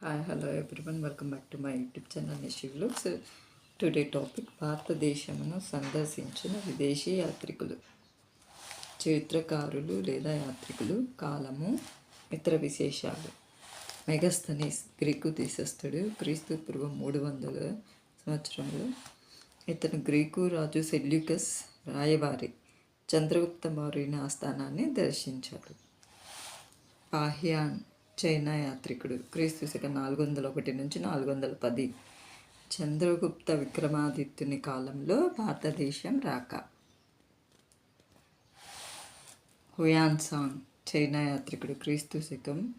Hi hello everyone welcome back to my YouTube channel నిషివ్లుక్స్ today topic భారతదేశమును సందర్శించిన విదేశీ యాత్రికులు చరిత్రకారులు లేదా యాత్రికులు కాలము ఇతర విశేషాలు మెగస్థనీస్ గ్రీకు దేశస్థుడు క్రీస్తు పూర్వం మూడు వందల సంవత్సరంలో ఇతను గ్రీకు రాజు సెల్యూకస్ రాయవారి చంద్రగుప్త మౌర్యుని ఆస్థానాన్ని దర్శించాడు పాహ్యాన్ చైనా యాత్రికుడు క్రీస్తు శక నాలుగు వందల ఒకటి నుంచి నాలుగు వందల పది చంద్రగుప్త విక్రమాదిత్యుని కాలంలో భారతదేశం రాక. హుయాన్సాంగ్ చైనా యాత్రికుడు క్రీస్తు శకం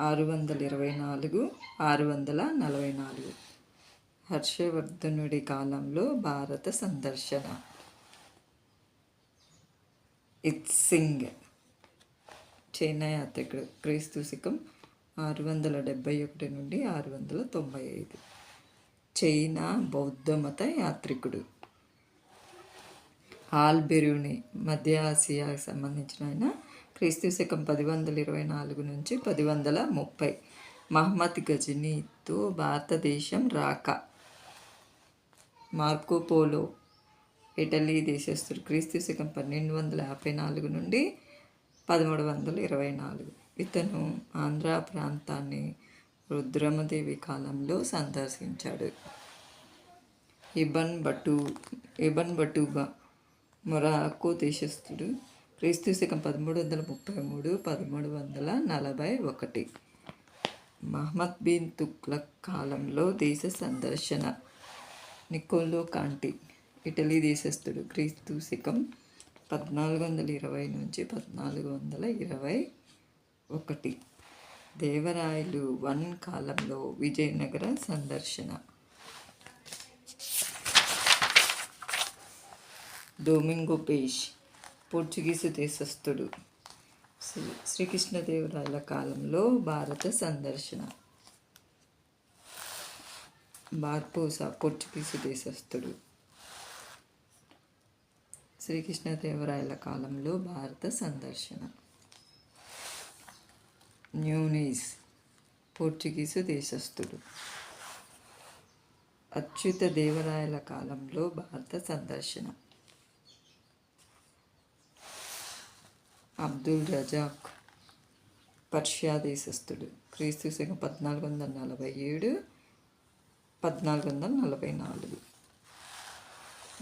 ఆరు వందల ఇరవై నాలుగు ఆరు వందల నలభై నాలుగు హర్షవర్ధనుడి కాలంలో భారత సందర్శన. ఇత్సింగ్ చెన్నై యాత్రికుడు క్రీస్తు శకం ఆరు వందల డెబ్బై ఒకటి నుండి ఆరు వందల తొంభై ఐదు. చైనా బౌద్ధ మత యాత్రికుడు. ఆల్బెరూని మధ్య ఆసియాకు సంబంధించిన ఆయన క్రీస్తు శకం పది వందల ఇరవై నాలుగు నుంచి పది వందల ముప్పై. మహమ్మద్ గజనీతో భారతదేశం రాక. మార్కోపోలో ఇటలీ దేశస్తుడు క్రీస్తు శకం పన్నెండు వందల యాభై నాలుగు నుండి పదమూడు వందల ఇరవై నాలుగు. ఇతను ఆంధ్ర ప్రాంతాన్ని రుద్రమదేవి కాలంలో సందర్శించాడు. ఇబన్ బటు ఇబన్ బటుగా మొరాకో దేశస్థుడు. క్రీస్తు శకం పదమూడు వందల ముప్పై మూడు పదమూడు వందల నలభై ఒకటి. మహమ్మద్ బిన్ తుక్లక్ కాలంలో దేశ సందర్శన. నికోలో కాంటి ఇటలీ దేశస్థుడు. క్రీస్తు శకం పద్నాలుగు వందల ఇరవై నుంచి పద్నాలుగు వందల ఇరవై ఒకటి. దేవరాయలు వన్ కాలంలో విజయనగర సందర్శన. డొమింగో పేష్ పోర్చుగీసు దేశస్థుడు. శ్రీకృష్ణదేవరాయల కాలంలో భారత సందర్శన. బార్పోసా పోర్చుగీసు దేశస్థుడు. శ్రీకృష్ణదేవరాయల కాలంలో భారత సందర్శన. న్యూనీస్ పోర్చుగీసు దేశస్థుడు. అచ్యుత దేవరాయల కాలంలో భారత సందర్శన. అబ్దుల్ రజాక్ పర్షియా దేశస్థుడు. క్రీస్తు శకం పద్నాలుగు వందల నలభై ఏడు పద్నాలుగు వందల నలభై నాలుగు.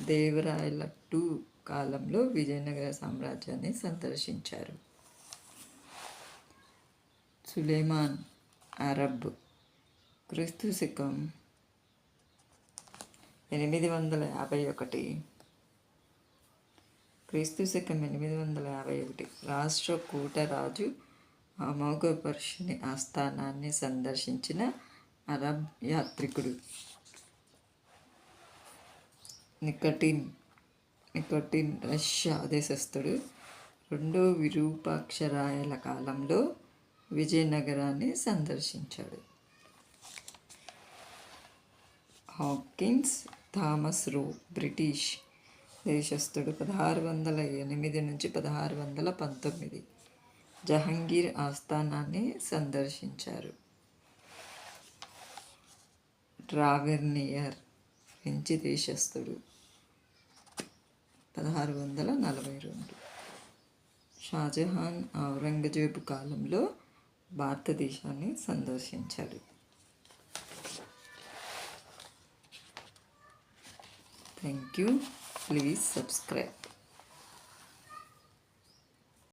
దేవరాయల టూ కాలంలో విజయనగర సామ్రాజ్యాన్ని సందర్శించారు. సులేమాన్ అరబ్ క్రీస్తు శకం ఎనిమిది వందల యాభై ఒకటి క్రీస్తు శకం ఎనిమిది వందల యాభై ఒకటి రాష్ట్ర కూటరాజు అమోఘపర్షుని ఆస్థానాన్ని సందర్శించిన అరబ్ యాత్రికుడు. నికటిన్ నికోటిన్ రష్యా దేశస్థుడు రెండో విరూపాక్షరాయల కాలంలో విజయనగరాన్ని సందర్శించాడు. హాకిన్స్ థామస్ రో బ్రిటిష్ దేశస్థుడు పదహారు వందల ఎనిమిది నుంచి పదహారు వందల పంతొమ్మిది. జహంగీర్ ఆస్థానాన్ని సందర్శించారు. ట్రావెర్నియర్ ఫ్రెంచి దేశస్థుడు. పదహారు వందల నలభై రెండు. షాజహాన్ ఔరంగజేబు కాలంలో భారతదేశాన్ని సందర్శించాడు. Thank you please subscribe.